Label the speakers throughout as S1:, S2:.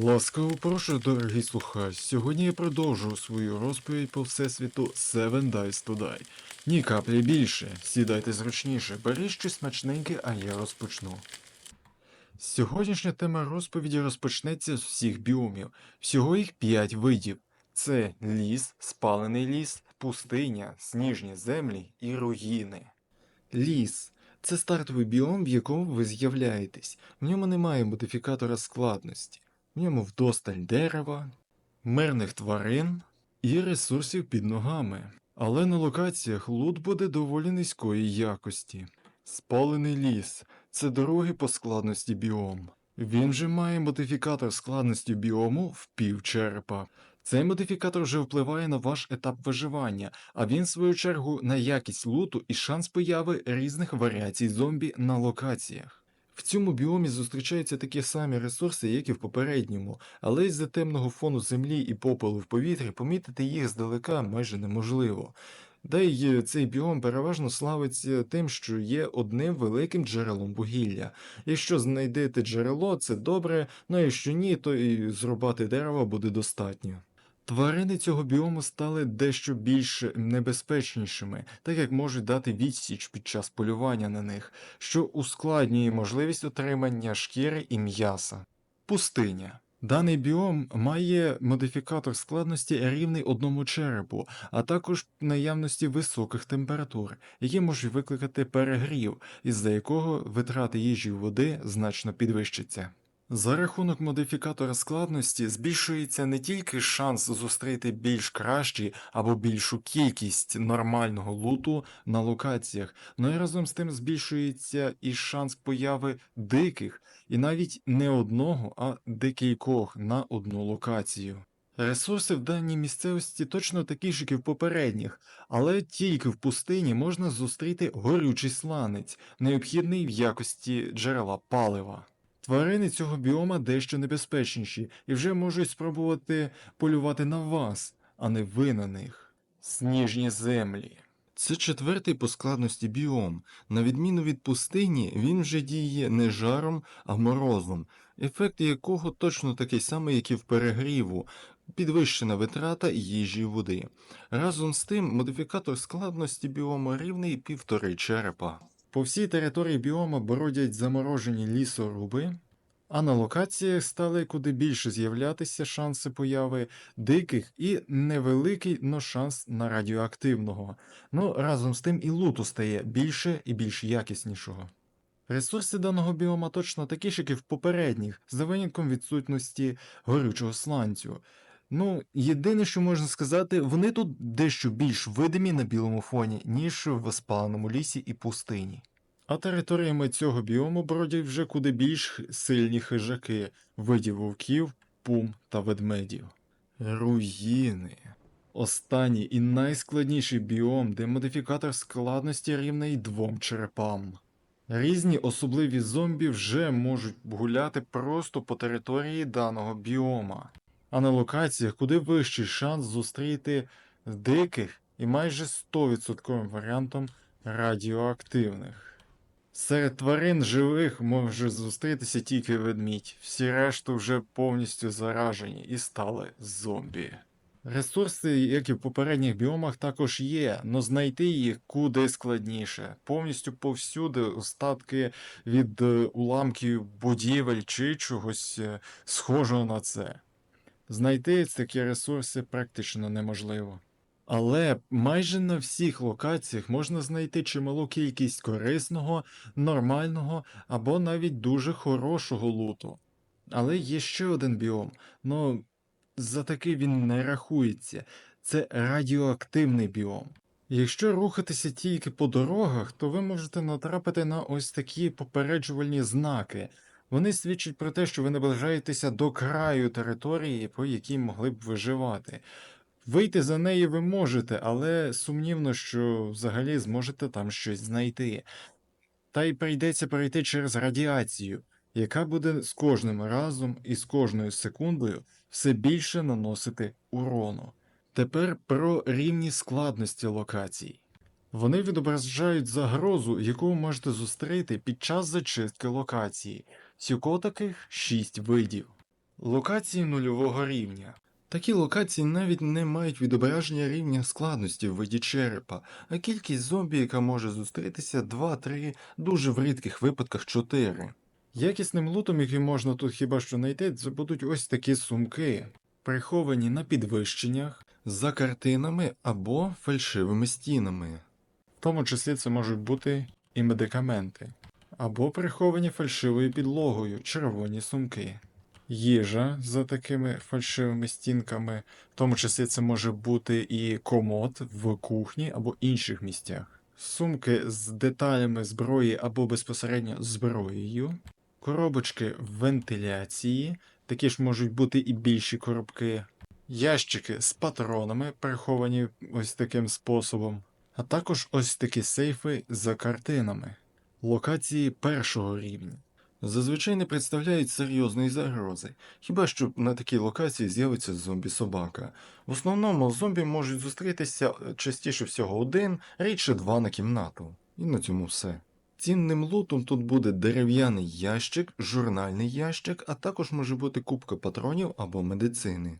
S1: Ласкаво прошу, дорогий слухач. Сьогодні я продовжую свою розповідь по всесвіту Seven Dice to Die. Ні каплі більше. Сідайте зручніше, беріть щось смачненьке, а я розпочну. Сьогоднішня тема розповіді розпочнеться з всіх біомів. Всього їх 5 видів. Це ліс, спалений ліс, пустиня, сніжні землі і руїни. Ліс це стартовий біом, в якому ви з'являєтесь. В ньому немає модифікатора складності. В ньому вдосталь дерева, мирних тварин і ресурсів під ногами. Але на локаціях лут буде доволі низької якості. Спалений ліс це другий по складності біом. Він же має модифікатор складності біому в пів черепа. Цей модифікатор вже впливає на ваш етап виживання, а він, в свою чергу, на якість луту і шанс появи різних варіацій зомбі на локаціях. В цьому біомі зустрічаються такі самі ресурси, як і в попередньому, але із-за темного фону землі і попелу в повітрі помітити їх здалека майже неможливо. Да й е, цей біом переважно славиться тим, що є одним великим джерелом вугілля. Якщо знайдете джерело, це добре, ну якщо ні, то і зрубати дерева буде достатньо. Тварини цього біому стали дещо більш небезпечнішими, так як можуть дати відсіч під час полювання на них, що ускладнює можливість отримання шкіри і м'яса. Пустиня. Даний біом має модифікатор складності рівний одному черепу, а також наявності високих температур, які можуть викликати перегрів, із-за якого витрати їжі і води значно підвищаться. За рахунок модифікатора складності збільшується не тільки шанс зустріти більш кращі або більшу кількість нормального луту на локаціях, але й разом з тим збільшується і шанс появи диких, і навіть не одного, а декількох на одну локацію. Ресурси в даній місцевості точно такі ж, як і в попередніх, але тільки в пустині можна зустріти горючий сланець, необхідний в якості джерела палива. Тварини цього біома дещо небезпечніші і вже можуть спробувати полювати на вас, а не ви на них. Сніжні землі. Це четвертий по складності біом. На відміну від пустині, він вже діє не жаром, а морозом, ефект якого точно такий самий, як і в перегріву, підвищена витрата їжі води. Разом з тим, модифікатор складності біому рівний півтори черепа. По всій території біома бродять заморожені лісоруби, а на локаціях стали куди більше з'являтися шанси появи диких і невеликий, но шанс на радіоактивного. Ну разом з тим і луту стає більше і більш якіснішого. Ресурси даного біома точно такі ж, як і в попередніх, за винятком відсутності горючого сланцю. Ну, єдине, що можна сказати, вони тут дещо більш видимі на білому фоні, ніж в спаленому лісі і пустині. А територіями цього біому бродять вже куди більш сильні хижаки, видів вовків, пум та ведмедів. Руїни. Останній і найскладніший біом, де модифікатор складності рівний двом черепам. Різні особливі зомбі вже можуть гуляти просто по території даного біома, а на локаціях куди вищий шанс зустріти диких і майже 100% варіантом радіоактивних. Серед тварин живих може зустрітися тільки ведмідь, всі решту вже повністю заражені і стали зомбі. Ресурси, як і в попередніх біомах, також є, но знайти їх куди складніше. Повністю повсюди остатки від е, уламків будівель чи чогось е, схожого на це. Знайти такі ресурси практично неможливо. Але майже на всіх локаціях можна знайти чималу кількість корисного, нормального або навіть дуже хорошого луту. Але є ще один біом, ну за такий він не рахується. Це радіоактивний біом. Якщо рухатися тільки по дорогах, то ви можете натрапити на ось такі попереджувальні знаки. Вони свідчать про те, що ви наближаєтеся до краю території, по якій могли б виживати. Вийти за неї ви можете, але сумнівно, що взагалі зможете там щось знайти. Та й прийдеться перейти через радіацію, яка буде з кожним разом і з кожною секундою все більше наносити урону. Тепер про рівні складності локацій. Вони відображають загрозу, яку ви можете зустріти під час зачистки локації. Всього таких 6 видів. Локації нульового рівня. Такі локації навіть не мають відображення рівня складності в виді черепа, а кількість зомбі, яка може зустрітися 2-3, дуже в рідких випадках 4. Якісним лутом, який можна тут хіба що знайти, це будуть ось такі сумки, приховані на підвищеннях, за картинами або фальшивими стінами. В тому числі це можуть бути і медикаменти, або приховані фальшивою підлогою, червоні сумки. Їжа за такими фальшивими стінками, в тому числі це може бути і комод в кухні або інших місцях, сумки з деталями зброї або безпосередньо зброєю, коробочки вентиляції, такі ж можуть бути і більші коробки, ящики з патронами, приховані ось таким способом, а також ось такі сейфи за картинами, локації першого рівня. Зазвичай не представляють серйозної загрози, хіба що на такій локації з'явиться зомбі-собака. В основному зомбі можуть зустрітися е, частіше всього один, рідше два на кімнату. І на цьому все. Цінним лутом тут буде дерев'яний ящик, журнальний ящик, а також може бути купка патронів або медицини.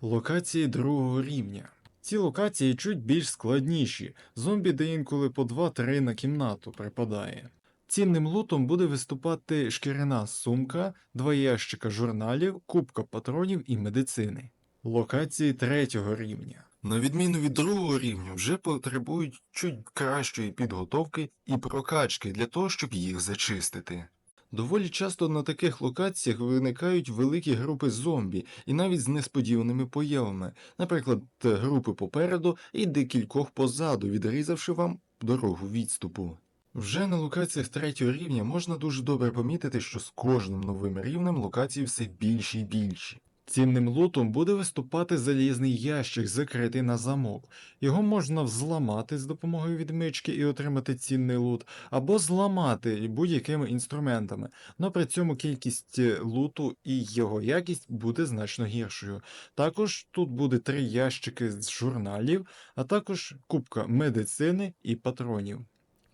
S1: Локації другого рівня. Ці локації чуть більш складніші. Зомбі де інколи по 2-3 на кімнату припадає. Цінним лутом буде виступати шкіряна сумка, два ящика журналів, купка патронів і медицини. Локації третього рівня. На відміну від другого рівня, вже потребують чуть кращої підготовки і прокачки для того, щоб їх зачистити. Доволі часто на таких локаціях виникають великі групи зомбі, і навіть з несподіваними появами, наприклад, групи попереду і декількох позаду, відрізавши вам дорогу відступу. Вже на локаціях третього рівня можна дуже добре помітити, що з кожним новим рівнем локації все більші і більші. Цінним лутом буде виступати залізний ящик, закритий на замок. Його можна взламати з допомогою відмички і отримати цінний лут, або зламати будь-якими інструментами, але при цьому кількість е, луту і його якість буде значно гіршою. Також тут буде три ящики з журналів, а також кубка медицини і патронів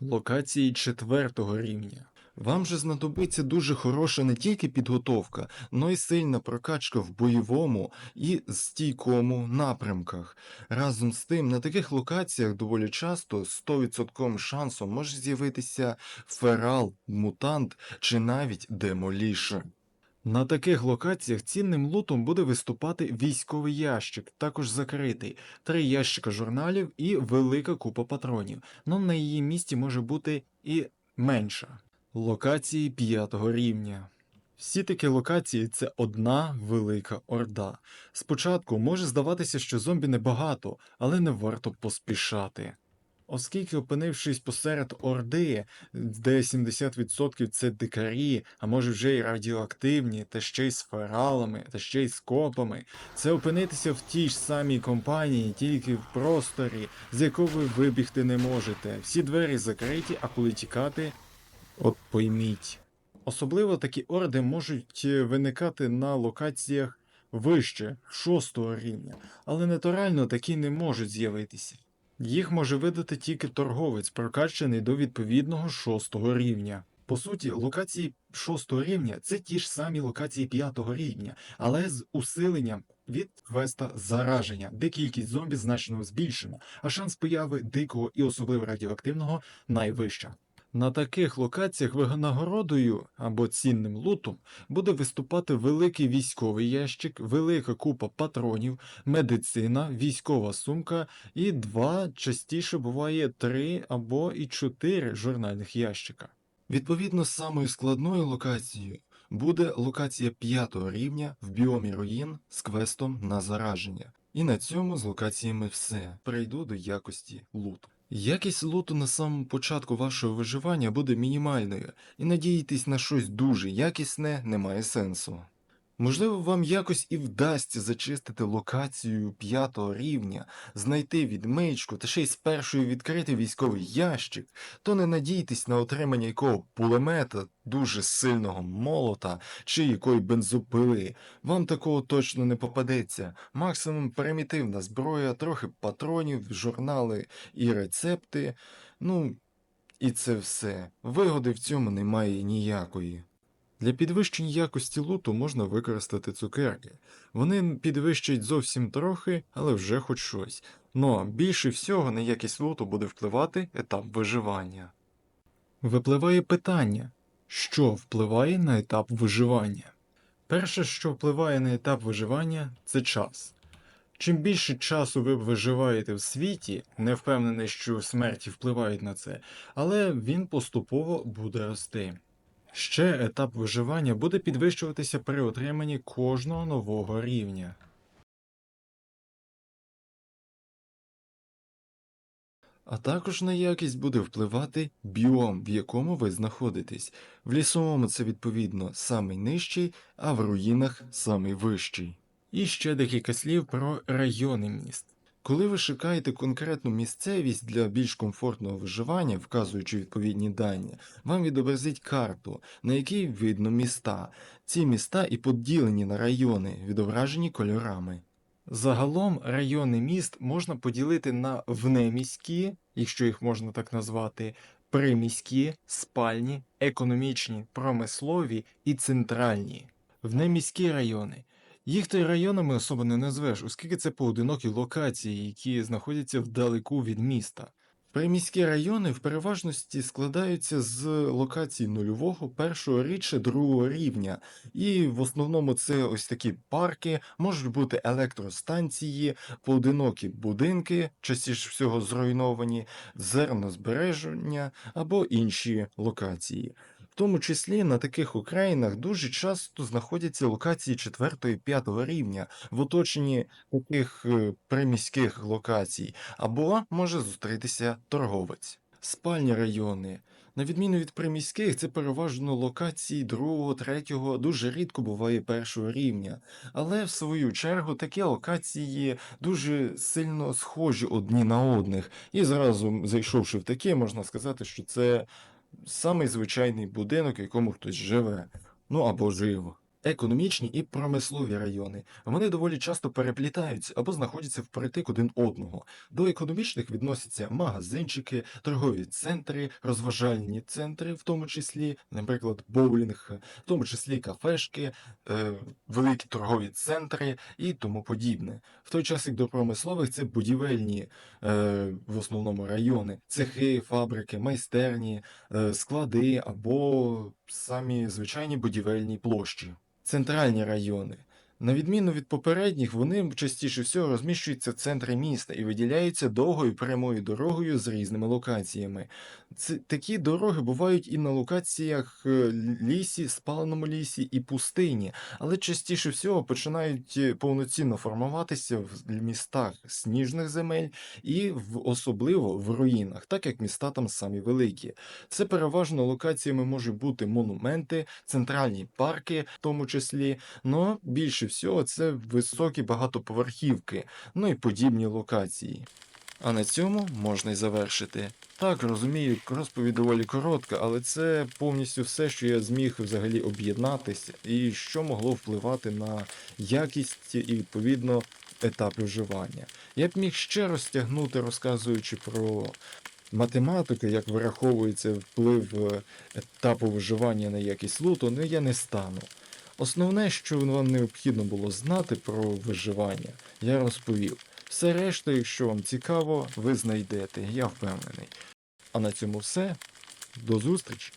S1: локації четвертого рівня. Вам же знадобиться дуже хороша не тільки підготовка, но й сильна прокачка в бойовому і стійкому напрямках. Разом з тим, на таких локаціях доволі часто з 100% шансом може з'явитися ферал, мутант чи навіть демолішер. На таких локаціях цінним лутом буде виступати військовий ящик, також закритий, три ящика журналів і велика купа патронів. Но на її місці може бути і менша. Локації п'ятого рівня. Всі такі локації це одна велика орда. Спочатку може здаватися, що зомбі небагато, але не варто поспішати. Оскільки, опинившись посеред Орди, де 70% це дикарі, а може вже й радіоактивні, та ще й з фералами, та ще й з копами, це опинитися в тій ж самій компанії, тільки в просторі, з якого ви вибігти не можете. Всі двері закриті, а коли тікати, от пойміть. Особливо такі орди можуть е, виникати на локаціях вище, шостого рівня, але натурально такі не можуть з'явитися. Їх може видати тільки торговець, прокачаний до відповідного шостого рівня. По суті, локації шостого рівня це ті ж самі локації п'ятого рівня, але з усиленням від квеста зараження, де кількість зомбі значно збільшена, а шанс появи дикого і особливо радіоактивного найвища. На таких локаціях винагородою або цінним лутом буде виступати великий військовий ящик, велика купа патронів, медицина, військова сумка і два, частіше буває три або і чотири журнальних ящика. Відповідно, самою складною локацією буде локація п'ятого рівня в біомі руїн з квестом на зараження. І на цьому з локаціями все. Перейду до якості луту. Якість лоту на самому початку вашого виживання буде мінімальною, і надіятись на щось дуже якісне немає сенсу. Можливо, вам якось і вдасться зачистити локацію п'ятого рівня, знайти відмичку та ще й спершу відкрити військовий ящик, то не надійтесь на отримання якого пулемета, дуже сильного молота чи якої бензопили. Вам такого точно не попадеться. Максимум примітивна зброя, трохи патронів, журнали і рецепти. Ну, і це все. Вигоди в цьому немає ніякої. Для підвищення якості луту можна використати цукерки. Вони підвищать зовсім трохи, але вже хоч щось. Но більше всього на якість луту буде впливати етап виживання. Випливає питання, що впливає на етап виживання? Перше, що впливає на етап виживання, це час. Чим більше часу ви виживаєте в світі, не впевнений, що смерті впливають на це, але він поступово буде рости. Ще етап виживання буде підвищуватися при отриманні кожного нового рівня. А також на якість буде впливати біом, в якому ви знаходитесь. В лісовому це відповідно самий нижчий, а в руїнах самий вищий. І ще декілька слів про райони міст. Коли ви шукаєте конкретну місцевість для більш комфортного виживання, вказуючи відповідні дані, вам відобразить карту, на якій видно міста. Ці міста і поділені на райони, відображені кольорами. Загалом райони міст можна поділити на внеміські, якщо їх можна так назвати, приміські, спальні, економічні, промислові і центральні. Внеміські райони. Їх то й районами особо не назвеш, оскільки це поодинокі локації, які знаходяться вдалеку від міста. Приміські райони в переважності складаються з локацій нульового, першого рідше другого рівня, і в основному це ось такі парки, можуть бути електростанції, поодинокі будинки, частіше всього зруйновані, зернозбереження або інші локації. В тому числі на таких окраїнах дуже часто знаходяться локації 4-5 рівня в оточенні таких е, приміських локацій, або може зустрітися торговець. Спальні райони. На відміну від приміських, це переважно локації другого, третього, дуже рідко буває першого рівня. Але в свою чергу такі локації дуже сильно схожі одні на одних. І зразу зайшовши в таке, можна сказати, що це самий звичайний будинок, якому хтось живе, ну або жив. Економічні і промислові райони. Вони доволі часто переплітаються або знаходяться впритик один одного. До економічних відносяться магазинчики, торгові центри, розважальні центри, в тому числі, наприклад, боулінг, в тому числі кафешки, е, великі торгові центри і тому подібне. В той час як до промислових це будівельні е, в основному райони, цехи, фабрики, майстерні, е, склади або самі звичайні будівельні площі. Центральні райони. На відміну від попередніх, вони частіше всього розміщуються в центрі міста і виділяються довгою прямою дорогою з різними локаціями. Це, такі дороги бувають і на локаціях е, лісі, спаленому лісі і пустині, але частіше всього починають е, повноцінно формуватися в містах сніжних земель і в, особливо в руїнах, так як міста там самі великі. Це переважно локаціями можуть бути монументи, центральні парки, в тому числі, но більше всього це високі багатоповерхівки, ну і подібні локації. А на цьому можна й завершити. Так, розумію, розповідь доволі коротка, але це повністю все, що я зміг взагалі об'єднатися, і що могло впливати на якість і відповідно етап виживання. Я б міг ще розтягнути, розказуючи про математику, як вираховується вплив е, етапу виживання на якість луту, але я не стану. Основне, що вам необхідно було знати про виживання, я розповів. Все решта, якщо вам цікаво, ви знайдете, я впевнений. А на цьому все. До зустрічі!